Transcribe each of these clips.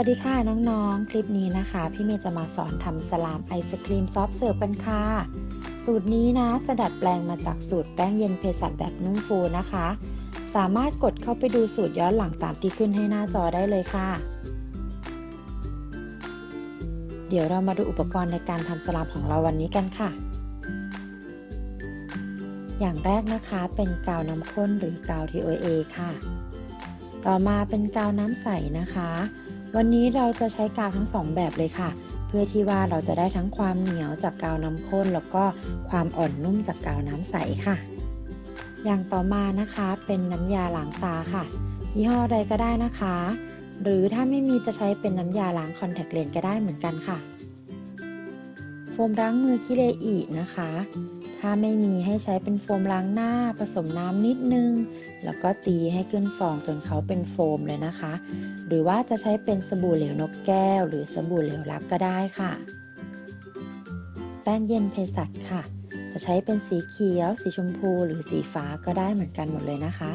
วัสดีค่ะน้องๆ คลิปนี้นะคะ พี่เมย์จะมาสอนทำสลามไอศครีมซอฟเสิร์ฟกันค่ะ สูตรนี้นะจะดัดแปลงมาจากสูตรแป้งเย็นเภสัชแบบนุ่มฟูนะคะ สามารถกดเข้าไปดูสูตรย้อนหลังตามที่ขึ้นให้หน้าจอได้เลยค่ะ เดี๋ยวเรามาดูอุปกรณ์ในการทำสลามของเราวันนี้กันค่ะ อย่างแรกนะคะเป็นกาวน้ำข้นหรือกาว TOA ค่ะ ต่อมาเป็นกาวน้ำใสนะคะ วันนี้เราจะใช้กาวทั้งสองแบบเลยค่ะ เพื่อที่ว่าเราจะได้ทั้งความเหนียวจากกาวน้ำข้น แล้วก็ความอ่อนนุ่มจากกาวน้ำใสค่ะ อย่างต่อมานะคะเป็นน้ำยาล้างตาค่ะ ยี่ห้อใดก็ได้นะคะ หรือถ้าไม่มีจะใช้เป็นน้ำยาล้างคอนแทคเลนส์ก็ได้เหมือนกันค่ะ โฟมล้างมือคิเลอีนะคะ ถ้าไม่มีให้ใช้เป็นโฟมล้างหน้าผสมน้ำนิดนึง แล้วก็ตีให้ขึ้นฟองจนเขาเป็นโฟมเลยนะคะ หรือว่าจะใช้เป็นสบู่เหลวนกแก้ว หรือสบู่เหลวลักก็ได้ค่ะ แป้งเย็นเภสัชค่ะ จะใช้เป็นสีเขียว สีชมพู หรือสีฟ้าก็ได้เหมือนกันหมดเลยนะคะ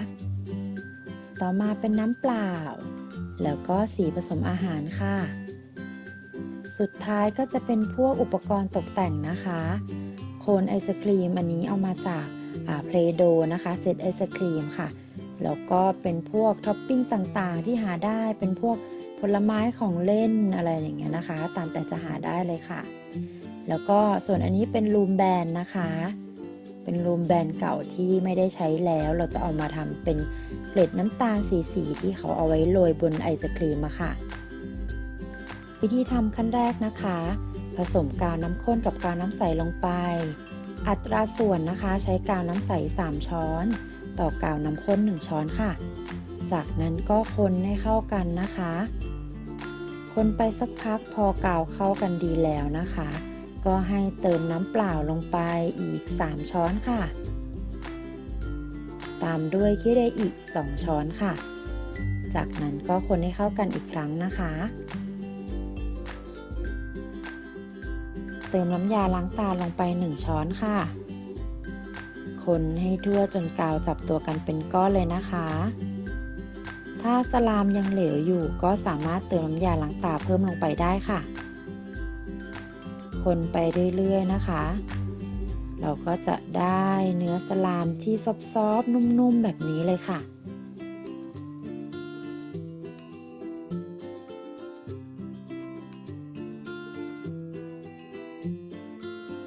ต่อมาเป็นน้ำเปล่า แล้วก็สีผสมอาหารค่ะ สุดท้ายก็จะเป็นพวกอุปกรณ์ตกแต่งนะคะ โคนไอศครีมอันนี้เอามาจากเพลโดนะคะเซตไอศครีมค่ะ แล้วก็เป็นพวกท็อปปิ้งต่างๆ ที่หาได้เป็นพวกผลไม้ของเล่นอะไรอย่างเงี้ยนะคะ ตามแต่จะหาได้เลยค่ะ แล้วก็ส่วนอันนี้เป็นลูมแบนนะคะ เป็นลูมแบนเก่าที่ไม่ได้ใช้แล้ว เราจะเอามาทำเป็นเกล็ดน้ำตาลสีๆที่เขาเอาไว้โรยบนไอศครีมอะค่ะ วิธีทำขั้นแรกนะคะ ผสมกาวน้ำข้นกับกาวน้ำใสลงไป อัตราส่วนนะคะใช้กาวน้ำใส 3 ช้อน ต่อกาวน้ำข้น 1 ช้อนค่ะ จากนั้นก็คนให้เข้ากันนะคะ คนไปสักพักพอกาวเข้ากันดีแล้วนะคะ ก็ให้เติมน้ำเปล่าลงไปอีก 3 ช้อนค่ะ ตามด้วยคิเรอีก 2 ช้อนค่ะ จากนั้นก็คนให้เข้ากันอีกครั้งนะคะ เติมน้ำยาล้างตาลงไป 1 ช้อนค่ะ คนให้ทั่วจนกาวจับตัวกันเป็นก้อนเลยนะคะ ถ้าสลามยังเหลวอยู่ก็สามารถเติมน้ำยาล้างตาเพิ่มลงไปได้ค่ะ คนไปเรื่อยๆนะคะ เราก็จะได้เนื้อสลามที่ซอฟๆนุ่มๆแบบนี้เลยค่ะ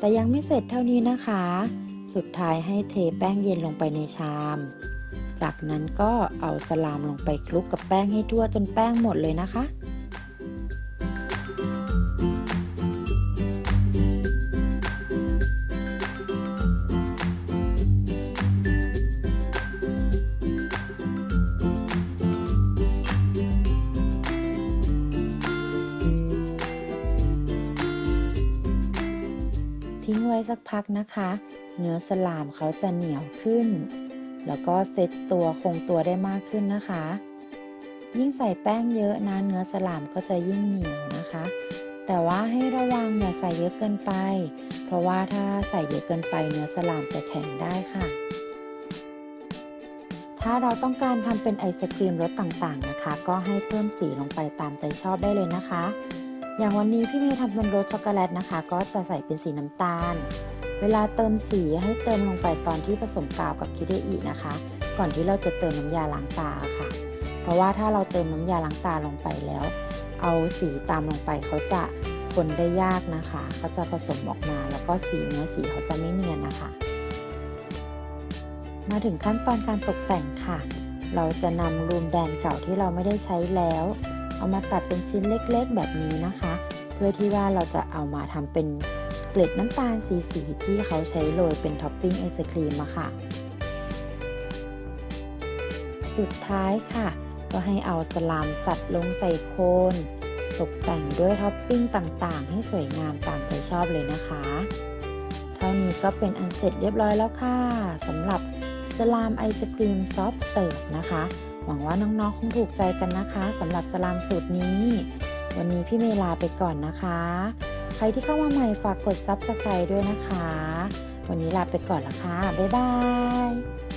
แต่ยังไม่เสร็จเท่านี้นะคะ สุดท้ายให้เทแป้งเย็นลงไปในชาม จากนั้นก็เอาสลามลงไปคลุกกับแป้งให้ทั่วจนแป้งหมดเลยนะคะ ว้สักพักนะคะ เนื้อสลามเขาจะเหนียวขึ้น แล้วก็เซตตัวคงตัวได้มากขึ้นนะคะ ยิ่งใส่แป้งเยอะนะเนื้อสลามก็จะยิ่งเหนียวนะคะ แต่ว่าให้ระวังอย่าใส่เยอะเกินไป เพราะว่าถ้าใส่เยอะเกินไปเนื้อสลามจะแข็งได้ค่ะถ้าเราต้องการทำเป็นไอศครีมรสต่างๆนะคะ ก็ให้เพิ่มสีลงไปตามใจชอบได้เลยนะคะ อย่างวันนี้พี่เมย์ทำเป็นรสช็อกโกแลตนะคะ ก็จะใส่เป็นสีน้ำตาล เวลาเติมสีให้เติมลงไปตอนที่ผสมกาวกับคิเดอินะคะ ก่อนที่เราจะเติมน้ำยาล้างตาค่ะ เพราะว่าถ้าเราเติมน้ำยาล้างตาลงไปแล้ว เอาสีตามลงไปเขาจะคนได้ยากนะคะ เขาจะผสมออกมาแล้วก็สีเนื้อสีเขาจะไม่เนียนนะคะ มาถึงขั้นตอนการตกแต่งค่ะ เราจะนำรูมแบนเก่าที่เราไม่ได้ใช้แล้ว เอามาตัดเป็นชิ้นเล็กๆ แบบนี้นะคะ เพื่อที่ว่าเราจะเอามาทำเป็นเกล็ดน้ำตาลสีสีที่เขาใช้โรยเป็นท็อปปิ้งไอศครีมอะค่ะ สุดท้ายค่ะ ก็ให้เอาสลามจัดลงใส่โคนตกแต่งด้วยท็อปปิ้งต่างๆ ให้สวยงามตามใจชอบเลยนะคะ เท่านี้ก็เป็นอันเสร็จเรียบร้อยแล้วค่ะสำหรับสลามไอศครีมซอฟต์เสิร์ฟนะคะ หวังว่าน้องๆคงถูกใจกันนะคะสำหรับสลามสูตรนี้ วันนี้พี่เมลาไปก่อนนะคะ ใครที่เข้ามาใหม่ฝากกดซับสไคร b e ด้วยนะคะ วันนี้ลาไปก่อนละค่ะบ๊ายบาย